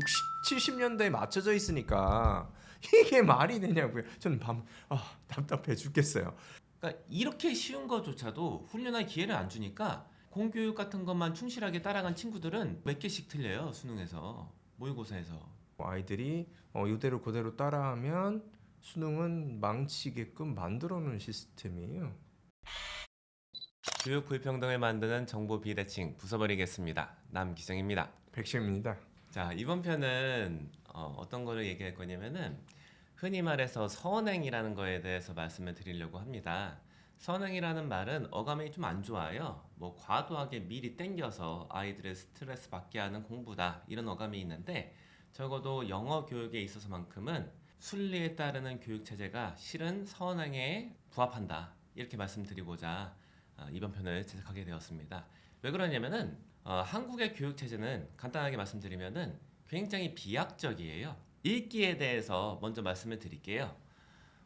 60, 70년대에 맞춰져 있으니까 이게 말이 되냐고요. 저는 밤 아, 답답해 죽겠어요. 그러니까 이렇게 쉬운 것조차도 훈련할 기회를 안 주니까 공교육 같은 것만 충실하게 따라간 친구들은 몇 개씩 틀려요 수능에서 모의고사에서 아이들이 어, 이대로 그대로 따라하면 수능은 망치게끔 만들어놓은 시스템이에요. 교육 불평등을 만드는 정보 비대칭 부숴버리겠습니다 남기정입니다 백심입니다. 자 이번 편은 어, 어떤 거를 얘기할 거냐면은 흔히 말해서 선행이라는 거에 대해서 말씀을 드리려고 합니다. 선행이라는 말은 어감이 좀 안 좋아요. 뭐 과도하게 미리 땡겨서 아이들을 스트레스 받게 하는 공부다 이런 어감이 있는데 적어도 영어 교육에 있어서만큼은 순리에 따르는 교육 체제가 실은 선행에 부합한다 이렇게 말씀드리고자 어, 이번 편을 제작하게 되었습니다. 왜 그러냐면은 어, 한국의 교육 체제는 간단하게 말씀드리면은 굉장히 비약적이에요. 읽기에 대해서 먼저 말씀을 드릴게요.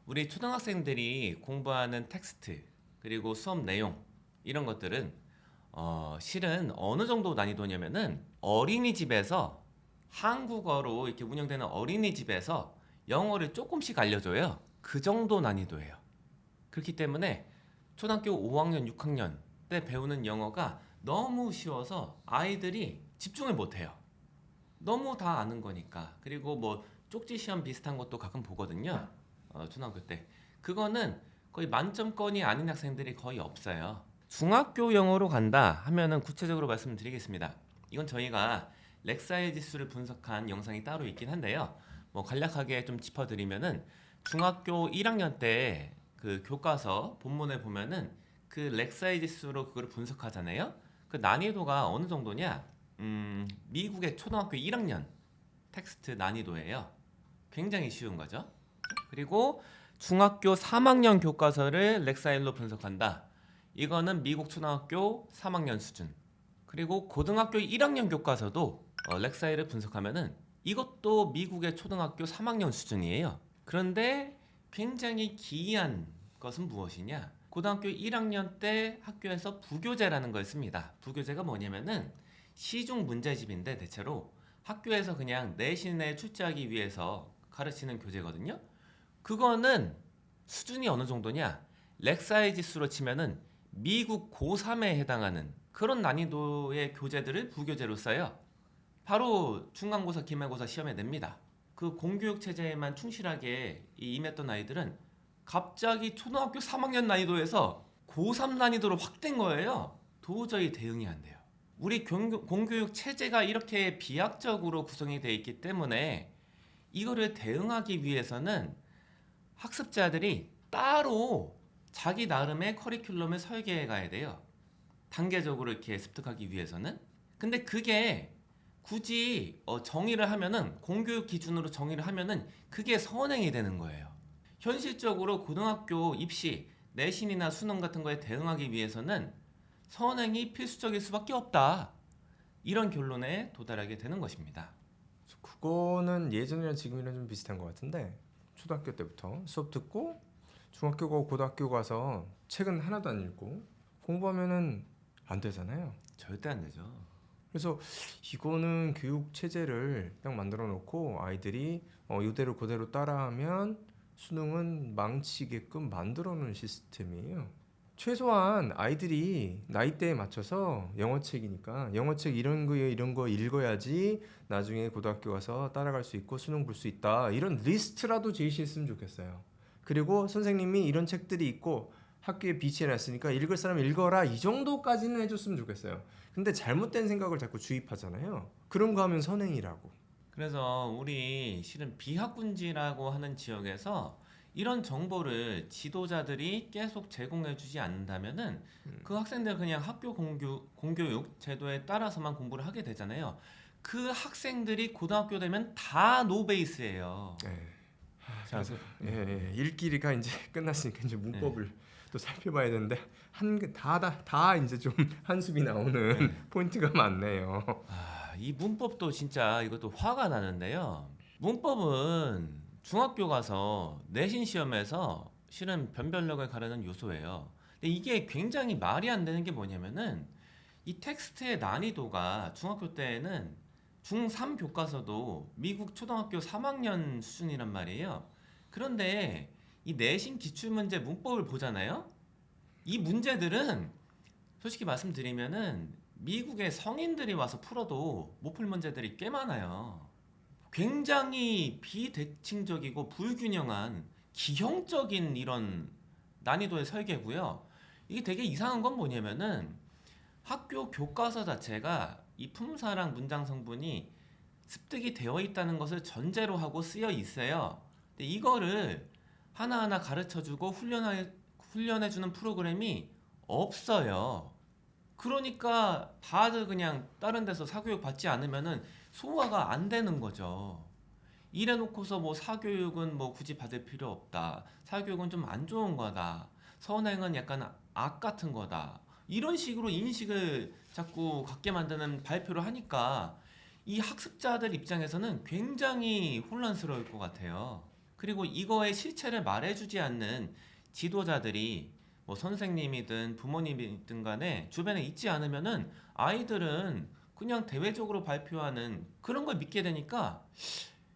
우리 초등학생들이 공부하는 텍스트 그리고 수업 내용 이런 것들은 어, 실은 어느 정도 난이도냐면은 어린이집에서 한국어로 이렇게 운영되는 어린이집에서 영어를 조금씩 알려줘요. 그 정도 난이도예요. 그렇기 때문에 초등학교 5학년, 6학년 때 배우는 영어가 너무 쉬워서 아이들이 집중을 못해요. 너무 다 아는 거니까. 그리고 뭐 쪽지 시험 비슷한 것도 가끔 보거든요. 어, 초등학교 때. 그거는 거의 만점권이 아닌 학생들이 거의 없어요. 중학교 영어로 간다 하면은 구체적으로 말씀드리겠습니다. 이건 저희가 렉사의 지수를 분석한 영상이 따로 있긴 한데요. 뭐 간략하게 좀 짚어드리면은 중학교 1학년 때 그 교과서 본문을 보면은 그 렉사의 지수로 그걸 분석하잖아요. 그 난이도가 어느 정도냐? 음, 미국의 초등학교 1학년 텍스트 난이도예요. 굉장히 쉬운 거죠. 그리고 중학교 3학년 교과서를 렉사일로 분석한다. 이거는 미국 초등학교 3학년 수준. 그리고 고등학교 1학년 교과서도 어, 렉사일을 분석하면은 이것도 미국의 초등학교 3학년 수준이에요. 그런데 굉장히 기이한 것은 무엇이냐? 고등학교 1학년 때 학교에서 부교재라는 걸 씁니다. 부교재가 뭐냐면은 시중 문제집인데 대체로 학교에서 그냥 내신에 출제하기 위해서 가르치는 교재거든요. 그거는 수준이 어느 정도냐? 렉사이 지수로 치면은 미국 고3에 해당하는 그런 난이도의 교재들을 부교재로 써요. 바로 중간고사, 기말고사 시험에 냅니다. 그 공교육 체제에만 충실하게 이 임했던 아이들은 갑자기 초등학교 3학년 난이도에서 고3 난이도로 확된 거예요. 도저히 대응이 안 돼요. 우리 공교, 공교육 체제가 이렇게 비약적으로 구성이 되어 있기 때문에 이거를 대응하기 위해서는 학습자들이 따로 자기 나름의 커리큘럼을 설계해 가야 돼요. 단계적으로 이렇게 습득하기 위해서는. 근데 그게 굳이 어, 정의를 하면은 공교육 기준으로 정의를 하면은 그게 선행이 되는 거예요. 현실적으로 고등학교 입시, 내신이나 수능 같은 거에 대응하기 위해서는 선행이 필수적일 수밖에 없다. 이런 결론에 도달하게 되는 것입니다. 그거는 예전이랑 지금이랑 좀 비슷한 것 같은데 초등학교 때부터 수업 듣고 중학교 가고 고등학교 가서 책은 하나도 안 읽고 공부하면은 안 되잖아요. 절대 안 되죠. 그래서 이거는 교육 체제를 딱 만들어 놓고 아이들이 어, 이대로 그대로 따라하면 수능은 망치게끔 만들어 놓은 시스템이에요. 최소한 아이들이 나이대에 맞춰서 영어책이니까 영어책 이런 거 이런 거 읽어야지 나중에 고등학교 가서 따라갈 수 있고 수능 볼 수 있다. 이런 리스트라도 제시했으면 좋겠어요. 그리고 선생님이 이런 책들이 있고 학교에 비치해 놨으니까 읽을 사람 읽어라 이 정도까지는 해줬으면 좋겠어요. 근데 잘못된 생각을 자꾸 주입하잖아요. 그런 거 하면 선행이라고. 그래서 우리 실은 비학군지라고 하는 지역에서 이런 정보를 지도자들이 계속 제공해주지 않는다면은 그 학생들 그냥 학교 공교, 공교육 제도에 따라서만 공부를 하게 되잖아요. 그 학생들이 고등학교 되면 다 노베이스예요. 네. 자, 그래서 예, 예. 읽기가 이제 끝났으니까 이제 문법을 또 살펴봐야 되는데 한다다 다 이제 좀 한숨이 나오는 포인트가 많네요. 아, 이 문법도 진짜 이것도 화가 나는데요. 문법은 중학교 가서 내신 시험에서 실은 변별력을 가르는 요소예요. 근데 이게 굉장히 말이 안 되는 게 뭐냐면은 이 텍스트의 난이도가 중학교 때는 중3 교과서도 미국 초등학교 3학년 수준이란 말이에요. 그런데 이 내신 기출 문제 문법을 보잖아요. 이 문제들은 솔직히 말씀드리면은 미국의 성인들이 와서 풀어도 못 풀 문제들이 꽤 많아요. 굉장히 비대칭적이고 불균형한 기형적인 이런 난이도의 설계고요. 이게 되게 이상한 건 뭐냐면은 학교 교과서 자체가 이 품사랑 문장 성분이 습득이 되어 있다는 것을 전제로 하고 쓰여 있어요. 근데 이거를 하나하나 가르쳐 주고 훈련해, 훈련해 주는 프로그램이 없어요. 그러니까 다들 그냥 다른 데서 사교육 받지 않으면은 소화가 안 되는 거죠. 이래놓고서 뭐 사교육은 뭐 굳이 받을 필요 없다. 사교육은 좀 안 좋은 거다. 선행은 약간 악 같은 거다. 이런 식으로 인식을 자꾸 갖게 만드는 발표를 하니까 이 학습자들 입장에서는 굉장히 혼란스러울 것 같아요. 그리고 이거의 실체를 말해주지 않는 지도자들이 뭐 선생님이든 부모님이든 간에 주변에 있지 않으면은 아이들은 그냥 대외적으로 발표하는 그런 걸 믿게 되니까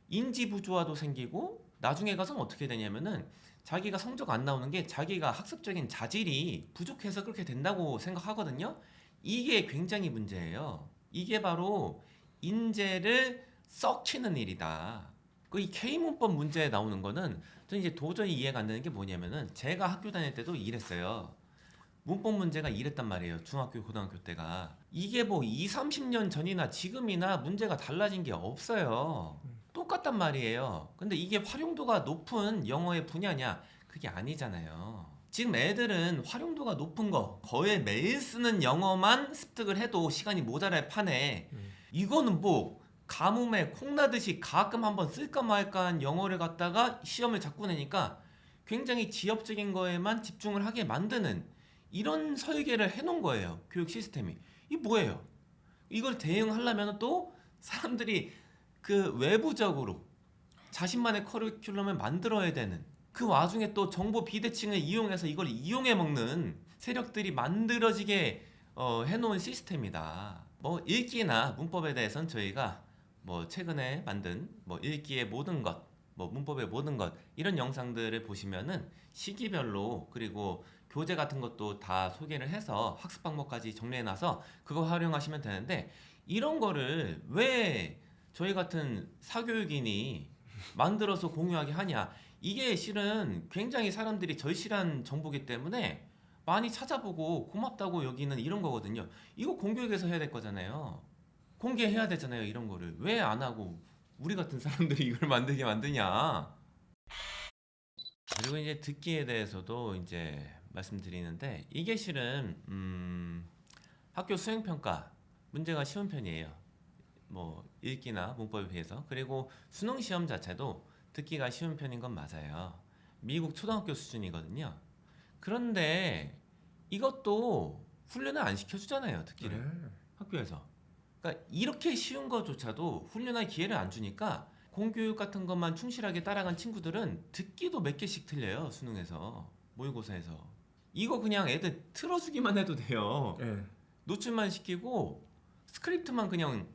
인지 부조화도 생기고 나중에 가서는 어떻게 되냐면은 자기가 성적 안 나오는 게 자기가 학습적인 자질이 부족해서 그렇게 된다고 생각하거든요. 이게 굉장히 문제예요. 이게 바로 인재를 썩치는 일이다. 그 이 K문법 문제에 나오는 거는 저는 이제 도저히 이해가 안 되는 게 뭐냐면은 제가 학교 다닐 때도 이랬어요. 문법 문제가 이랬단 말이에요. 중학교, 고등학교 때가. 이게 뭐 2, 30년 전이나 지금이나 문제가 달라진 게 없어요. 똑같단 말이에요. 근데 이게 활용도가 높은 영어의 분야냐? 그게 아니잖아요. 지금 애들은 활용도가 높은 거, 거의 매일 쓰는 영어만 습득을 해도 시간이 모자랄 판에 음. 이거는 뭐 가뭄에 콩나듯이 가끔 한번 쓸까 말까 한 영어를 갖다가 시험을 자꾸 내니까 굉장히 지엽적인 거에만 집중을 하게 만드는 이런 설계를 해놓은 거예요. 교육 시스템이. 이 뭐예요? 이걸 대응하려면 또 사람들이 그 외부적으로 자신만의 커리큘럼을 만들어야 되는 그 와중에 또 정보 비대칭을 이용해서 이걸 이용해 먹는 세력들이 만들어지게 어, 해놓은 시스템이다. 뭐 읽기나 문법에 대해서는 저희가 뭐 최근에 만든 뭐 읽기의 모든 것, 뭐 문법의 모든 것 이런 영상들을 보시면은 시기별로 그리고 교재 같은 것도 다 소개를 해서 학습 방법까지 정리해 놔서 그거 활용하시면 되는데 이런 거를 왜 저희 같은 사교육인이 만들어서 공유하게 하냐 이게 실은 굉장히 사람들이 절실한 정보기 때문에 많이 찾아보고 고맙다고 여기는 이런 거거든요. 이거 공교육에서 해야 될 거잖아요. 공개해야 되잖아요. 이런 거를 왜 안 하고 우리 같은 사람들이 이걸 만들게 만드냐. 그리고 이제 듣기에 대해서도 이제 말씀드리는데 이게 실은 음, 학교 수행 평가 문제가 쉬운 편이에요. 뭐 읽기나 문법에 비해서 그리고 수능 시험 자체도 듣기가 쉬운 편인 건 맞아요. 미국 초등학교 수준이거든요. 그런데 이것도 훈련을 안 시켜주잖아요. 듣기를 네. 학교에서. 그러니까 이렇게 쉬운 거조차도 훈련할 기회를 안 주니까 공교육 같은 것만 충실하게 따라간 친구들은 듣기도 몇 개씩 틀려요. 수능에서 모의고사에서. 이거 그냥 애들 틀어주기만 해도 돼요. 네. 노출만 시키고 스크립트만 그냥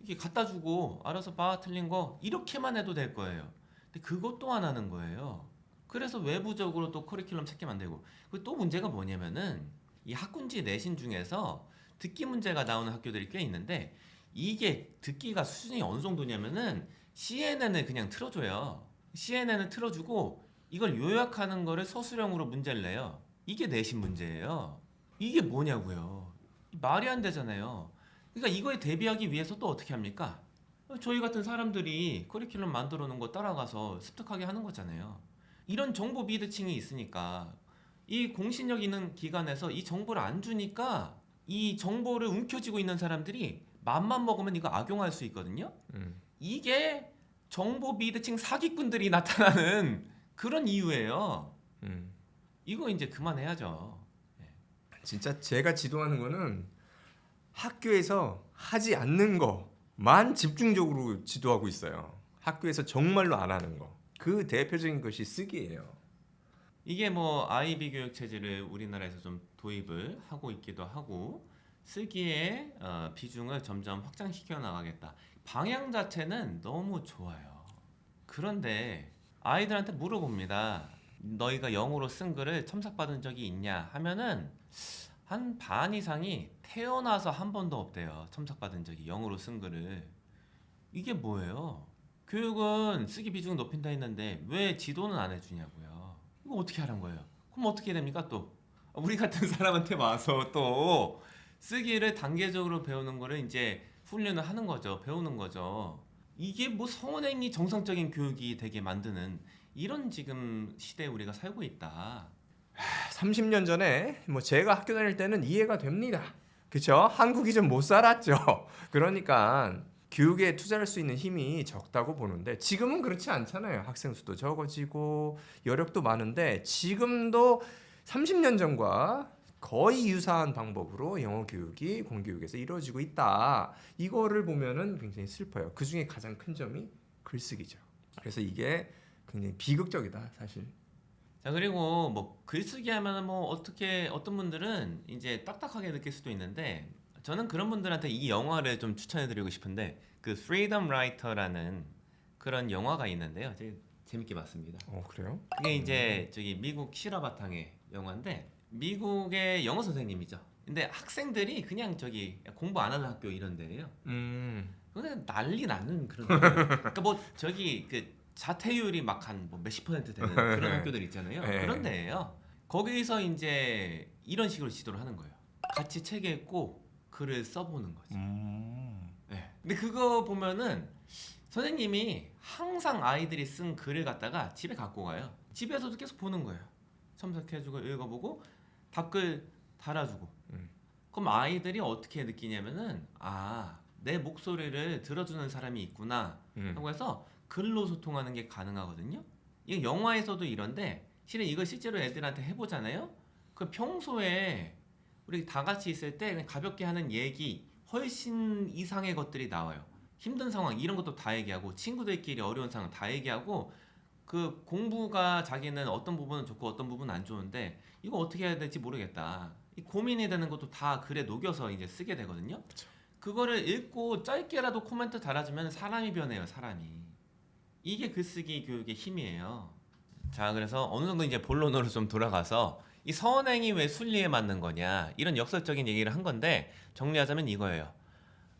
이렇게 갖다 주고 알아서 봐 틀린 거 이렇게만 해도 될 거예요. 근데 그것도 안 하는 거예요. 그래서 외부적으로 또 커리큘럼 찾게 만들고 그리고 또 문제가 뭐냐면은 이 학군지 내신 중에서 듣기 문제가 나오는 학교들이 꽤 있는데 이게 듣기가 수준이 어느 정도냐면은 CNN을 그냥 틀어줘요. CNN을 틀어주고 이걸 요약하는 거를 서술형으로 문제를 내요. 이게 내신 문제예요. 이게 뭐냐고요. 말이 안 되잖아요. 그러니까 이거에 대비하기 위해서 또 어떻게 합니까? 저희 같은 사람들이 커리큘럼 만들어 놓은 거 따라가서 습득하게 하는 거잖아요. 이런 정보 비대칭이 있으니까 이 공신력 있는 기관에서 이 정보를 안 주니까 이 정보를 움켜쥐고 있는 사람들이 맘만 먹으면 이거 악용할 수 있거든요. 음. 이게 정보 비대칭 사기꾼들이 나타나는 그런 이유예요. 음. 이거 이제 그만해야죠. 진짜 제가 지도하는 거는 학교에서 하지 않는 거만 집중적으로 지도하고 있어요. 학교에서 정말로 안 하는 거. 그 대표적인 것이 쓰기예요. 이게 뭐 아이비 교육 체제를 우리나라에서 좀 도입을 하고 있기도 하고 쓰기의 어, 비중을 점점 확장시켜 나가겠다. 방향 자체는 너무 좋아요. 그런데 아이들한테 물어봅니다. 너희가 영어로 쓴 글을 첨삭받은 적이 있냐 하면은 한 반 이상이 태어나서 한 번도 없대요. 첨삭받은 적이 영어로 쓴 글을. 이게 뭐예요? 교육은 쓰기 비중 높인다 했는데 왜 지도는 안 해주냐고요. 이거 어떻게 하란 거예요? 그럼 어떻게 됩니까 또? 우리 같은 사람한테 와서 또 쓰기를 단계적으로 배우는 거를 이제 훈련을 하는 거죠. 배우는 거죠. 이게 뭐 성원행위 정상적인 교육이 되게 만드는 이런 지금 시대에 우리가 살고 있다. 30년 전에 뭐 제가 학교 다닐 때는 이해가 됩니다. 그렇죠? 한국이 좀 못 살았죠. 그러니까 교육에 투자할 수 있는 힘이 적다고 보는데 지금은 그렇지 않잖아요. 학생 수도 적어지고 여력도 많은데 지금도 30년 전과 거의 유사한 방법으로 영어 교육이 공교육에서 이루어지고 있다. 이거를 보면은 굉장히 슬퍼요. 그 중에 가장 큰 점이 글쓰기죠. 그래서 이게 굉장히 비극적이다, 사실. 자 그리고 뭐 글쓰기 하면은 뭐 어떻게 어떤 분들은 이제 딱딱하게 느낄 수도 있는데 저는 그런 분들한테 이 영화를 좀 추천해드리고 싶은데 그 Freedom Writer라는 그런 영화가 있는데요. 제가 재밌게 봤습니다. 어, 그래요? 그게 이제 저기 미국 실화 바탕의 영화인데 미국의 영어 선생님이죠. 근데 학생들이 그냥 저기 공부 안 하는 학교 이런 데예요. 음. 그냥 난리 나는 그런 학교. 그러니까 뭐 저기 그 자퇴율이 막 한 뭐 몇십 퍼센트 되는 그런 학교들 있잖아요. 네. 그런 데예요. 거기서 이제 이런 식으로 지도를 하는 거예요. 같이 책에 읽고 글을 써보는 거지. 음. 네. 근데 그거 보면은 선생님이 항상 아이들이 쓴 글을 갖다가 집에 갖고 가요. 집에서도 계속 보는 거예요. 첨삭해주고 읽어보고 답글 달아주고. 음. 그럼 아이들이 어떻게 느끼냐면은 아 내 목소리를 들어주는 사람이 있구나 음. 하고 해서 글로 소통하는 게 가능하거든요. 이게 영화에서도 이런데 실은 이걸 실제로 애들한테 해보잖아요. 그 평소에 우리 다 같이 있을 때 가볍게 하는 얘기 훨씬 이상의 것들이 나와요. 힘든 상황 이런 것도 다 얘기하고 친구들끼리 어려운 상황 다 얘기하고 그 공부가 자기는 어떤 부분은 좋고 어떤 부분은 안 좋은데 이거 어떻게 해야 될지 모르겠다. 이 고민이 되는 것도 다 글에 녹여서 이제 쓰게 되거든요. 그거를 읽고 짧게라도 코멘트 달아주면 사람이 변해요, 사람이. 이게 글쓰기 교육의 힘이에요. 자, 그래서 어느 정도 이제 본론으로 좀 돌아가서 이 선행이 왜 순리에 맞는 거냐 이런 역설적인 얘기를 한 건데 정리하자면 이거예요.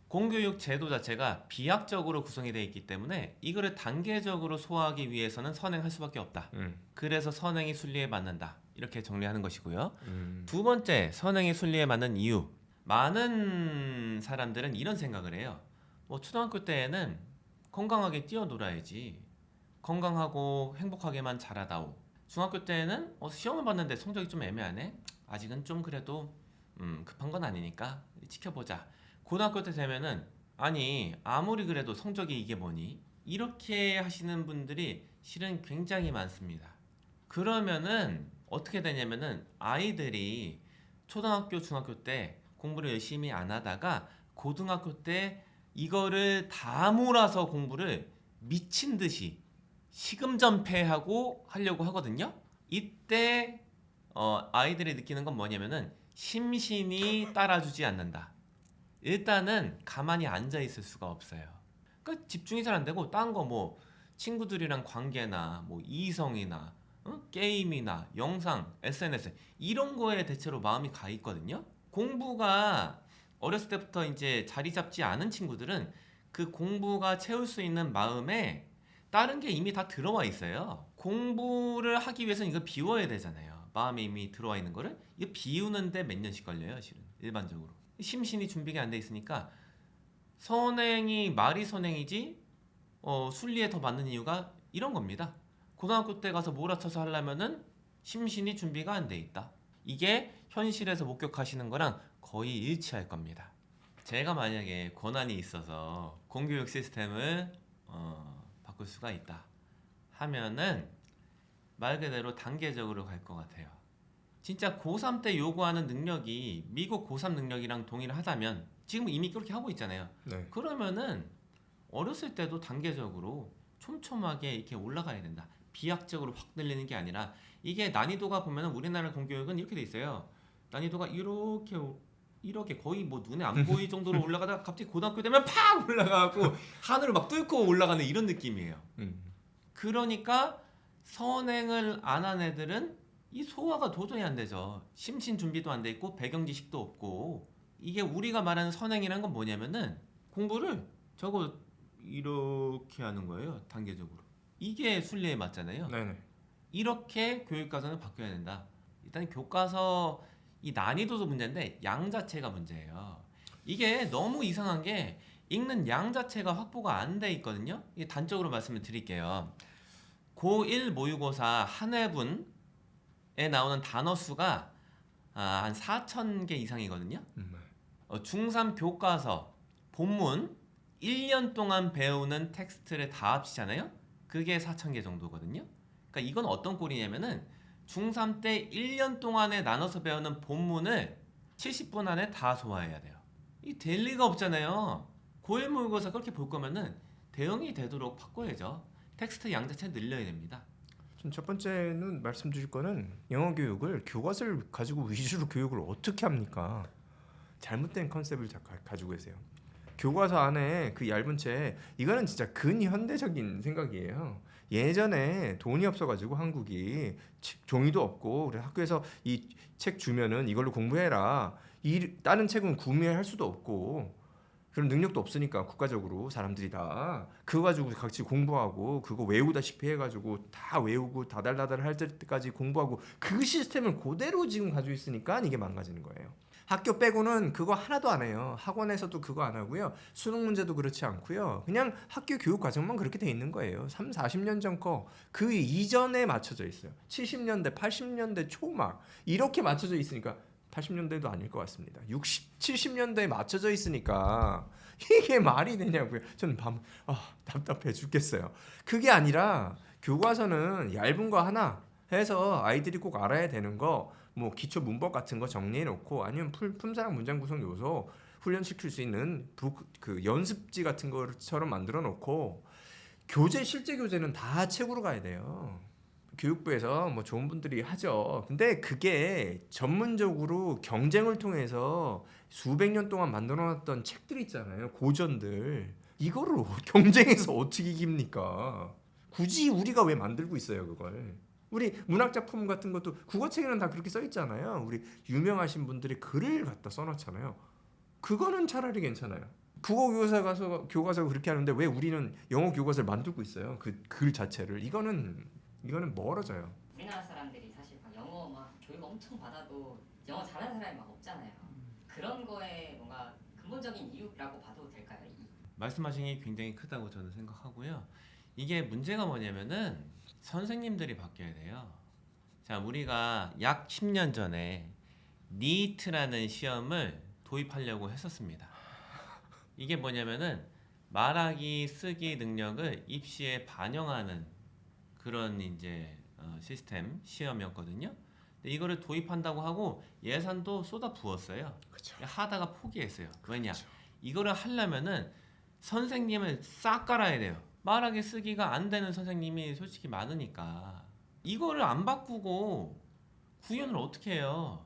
공교육 제도 자체가 비약적으로 구성이 되어 있기 때문에 이거를 단계적으로 소화하기 위해서는 선행할 수밖에 없다. 음. 그래서 선행이 순리에 맞는다. 이렇게 정리하는 것이고요. 음. 두 번째 선행이 순리에 맞는 이유 많은 사람들은 이런 생각을 해요 뭐 초등학교 때에는 건강하게 뛰어놀아야지 건강하고 행복하게만 자라다오. 중학교 때에는 어, 시험을 봤는데 성적이 좀 애매하네. 아직은 좀 그래도 음, 급한 건 아니니까 지켜보자. 고등학교 때 되면은 아니 아무리 그래도 성적이 이게 뭐니? 이렇게 하시는 분들이 실은 굉장히 많습니다. 그러면은 어떻게 되냐면은 아이들이 초등학교, 중학교 때 공부를 열심히 안 하다가 고등학교 때 이거를 다 몰아서 공부를 미친 듯이 시금전폐하고 하려고 하거든요. 이때 어, 아이들이 느끼는 건 뭐냐면은 심신이 따라주지 않는다. 일단은 가만히 앉아 있을 수가 없어요. 그러니까 집중이 잘 안 되고 딴 거 뭐 친구들이랑 관계나 뭐 이성이나 어? 게임이나 영상, SNS 이런 거에 대체로 마음이 가 있거든요. 공부가 어렸을 때부터 이제 자리 잡지 않은 친구들은 그 공부가 채울 수 있는 마음에 다른 게 이미 다 들어와 있어요. 공부를 하기 위해서는 이거 비워야 되잖아요. 마음에 이미 들어와 있는 거를 이거 비우는데 몇 년씩 걸려요, 실은 일반적으로. 심신이 준비가 안 돼 있으니까 선행이 말이 선행이지 어, 순리에 더 맞는 이유가 이런 겁니다. 고등학교 때 가서 몰아쳐서 하려면은 심신이 준비가 안 돼 있다. 이게 현실에서 목격하시는 거랑 거의 일치할 겁니다. 제가 만약에 권한이 있어서 공교육 시스템을 어, 바꿀 수가 있다 하면은 말 그대로 단계적으로 갈 것 같아요. 진짜 고3 때 요구하는 능력이 미국 고3 능력이랑 동일하다면 지금 이미 그렇게 하고 있잖아요. 네. 그러면은 어렸을 때도 단계적으로 촘촘하게 이렇게 올라가야 된다. 비약적으로 확 늘리는 게 아니라 이게 난이도가 보면은 우리나라 공교육은 이렇게 돼 있어요. 난이도가 이렇게 오- 이렇게 거의 뭐 눈에 안 보일 정도로 올라가다가 갑자기 고등학교 되면 팍 올라가고 하늘을 막 뚫고 올라가는 이런 느낌이에요. 음. 그러니까 선행을 안 한 애들은 이 소화가 도저히 안 되죠. 심신 준비도 안 돼 있고 배경 지식도 없고 이게 우리가 말하는 선행이라는 건 뭐냐면은 공부를 저거 이렇게 하는 거예요. 단계적으로. 이게 순리에 맞잖아요. 네네. 이렇게 교육 과정을 바뀌어야 된다. 일단 교과서 이 난이도도 문제인데 양 자체가 문제예요. 이게 너무 이상한 게 읽는 양 자체가 확보가 안 돼 있거든요. 이게 단적으로 말씀을 드릴게요. 고1 모의고사 한 회분에 나오는 단어 수가 아, 한 4천 개 이상이거든요. 음. 어, 중3 교과서 본문 1년 동안 배우는 텍스트를 다 합치잖아요. 그게 4,000개 정도거든요. 그러니까 이건 어떤 꼴이냐면은 중3 때 1년 동안에 나눠서 배우는 본문을 70분 안에 다 소화해야 돼요. 이 될 리가 없잖아요. 고1 모의고사 그렇게 볼 거면은 대응이 되도록 바꿔야죠. 텍스트 양 자체 늘려야 됩니다. 좀첫 번째는 말씀드릴 거는 영어 교육을 교과서를 가지고 위주로 교육을 어떻게 합니까? 잘못된 컨셉을 가지고 계세요. 교과서 안에 그 얇은 책 이거는 진짜 근현대적인 생각이에요. 예전에 돈이 없어가지고 한국이 책- 종이도 없고 그래 학교에서 이 책 주면은 이걸로 공부해라. 이 다른 책은 구매할 수도 없고 그런 능력도 없으니까 국가적으로 사람들이 다 그거 가지고 같이 공부하고 그거 외우다 시피 해가지고 다 외우고 다달다달 할 때까지 공부하고 그 시스템을 그대로 지금 가지고 있으니까 이게 망가지는 거예요. 학교 빼고는 그거 하나도 안 해요. 학원에서도 그거 안 하고요. 수능 문제도 그렇지 않고요. 그냥 학교 교육 과정만 그렇게 돼 있는 거예요. 3, 40년 전 거. 그 이전에 맞춰져 있어요. 70년대, 80년대 초막 이렇게 맞춰져 있으니까 80년대도 아닐 것 같습니다. 60, 70년대에 맞춰져 있으니까 이게 말이 되냐고요. 저는 밤 아, 답답해 죽겠어요. 그게 아니라 교과서는 얇은 거 하나 해서 아이들이 꼭 알아야 되는 거 뭐 기초 문법 같은 거 정리해 놓고 아니면 풀, 품사랑 문장 구성 요소 훈련시킬 수 있는 북, 그 연습지 같은 것처럼 만들어 놓고 교재 실제 교재는 다 책으로 가야 돼요. 교육부에서 뭐 좋은 분들이 하죠. 근데 그게 전문적으로 경쟁을 통해서 수백 년 동안 만들어 놨던 책들 있잖아요. 고전들. 이거를 경쟁에서 어떻게 이깁니까? 굳이 우리가 왜 만들고 있어요, 그걸? 우리 문학 작품 같은 것도 국어책에는 다 그렇게 써 있잖아요. 우리 유명하신 분들이 글을 갖다 써 놨잖아요. 그거는 차라리 괜찮아요. 국어 교사 가서 교과서가 그렇게 하는데 왜 우리는 영어 교과서를 만들고 있어요? 그 글 자체를 이거는 이거는 멀어져요. 우리나라 사람들이 사실 막 영어 막 교육 엄청 받아도 영어 잘하는 사람이 막 없잖아요. 그런 거에 뭔가 근본적인 이유라고 봐도 될까요? 이- 말씀하신 게 굉장히 크다고 저는 생각하고요. 이게 문제가 뭐냐면은 선생님들이 바뀌어야 돼요. 자, 우리가 약 10년 전에 니트라는 시험을 도입하려고 했었습니다. 이게 뭐냐면은 말하기 쓰기 능력을 입시에 반영하는 그런 이제 어, 시스템 시험이었거든요. 근데 이거를 도입한다고 하고 예산도 쏟아 부었어요. 그렇죠. 하다가 포기했어요. 왜냐? 이거를 하려면은 선생님을 싹 깔아야 돼요. 말하기 쓰기가 안 되는 선생님이 솔직히 많으니까 이거를 안 바꾸고 구현을 어떻게 해요?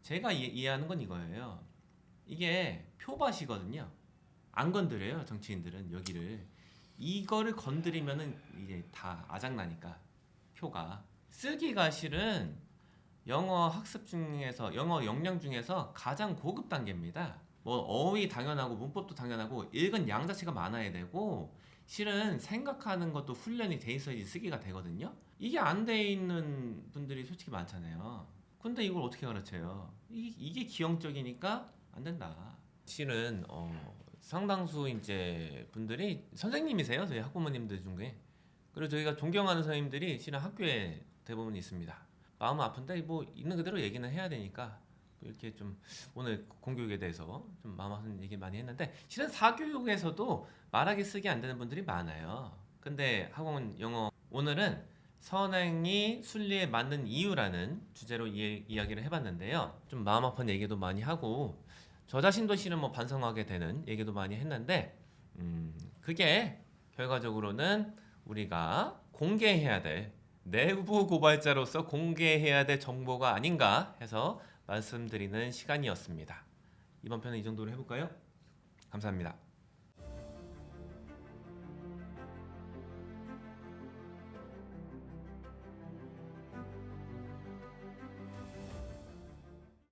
제가 이, 이해 하는 건 이거예요. 이게 표밭이거든요. 안 건드려요 정치인들은 여기를 이거를 건드리면은 이제 다 아작나니까 표가 쓰기가 실은 영어 학습 중에서 영어 역량 중에서 가장 고급 단계입니다. 뭐 어휘 당연하고 문법도 당연하고 읽은 양 자체가 많아야 되고 실은 생각하는 것도 훈련이 돼 있어야지 쓰기가 되거든요. 이게 안 돼 있는 분들이 솔직히 많잖아요. 근데 이걸 어떻게 가르쳐요? 이, 이게 기형적이니까 안 된다. 실은 어, 상당수 이제 분들이 선생님이세요. 저희 학부모님들 중에. 그리고 저희가 존경하는 선생님들이 실은 학교에 대부분 있습니다. 마음 아픈데 뭐 있는 그대로 얘기는 해야 되니까 이렇게 좀 오늘 공교육에 대해서 좀 마음 아픈 얘기 많이 했는데 실은 사교육에서도 말하기 쓰기 안 되는 분들이 많아요. 근데 학원 영어 오늘은 선행이 순리에 맞는 이유라는 주제로 이, 이야기를 해봤는데요. 좀 마음 아픈 얘기도 많이 하고 저 자신도 실은 뭐 반성하게 되는 얘기도 많이 했는데 음, 그게 결과적으로는 우리가 공개해야 될 내부 고발자로서 공개해야 될 정보가 아닌가 해서 말씀드리는 시간이었습니다. 이번 편은 이 정도로 해볼까요? 감사합니다.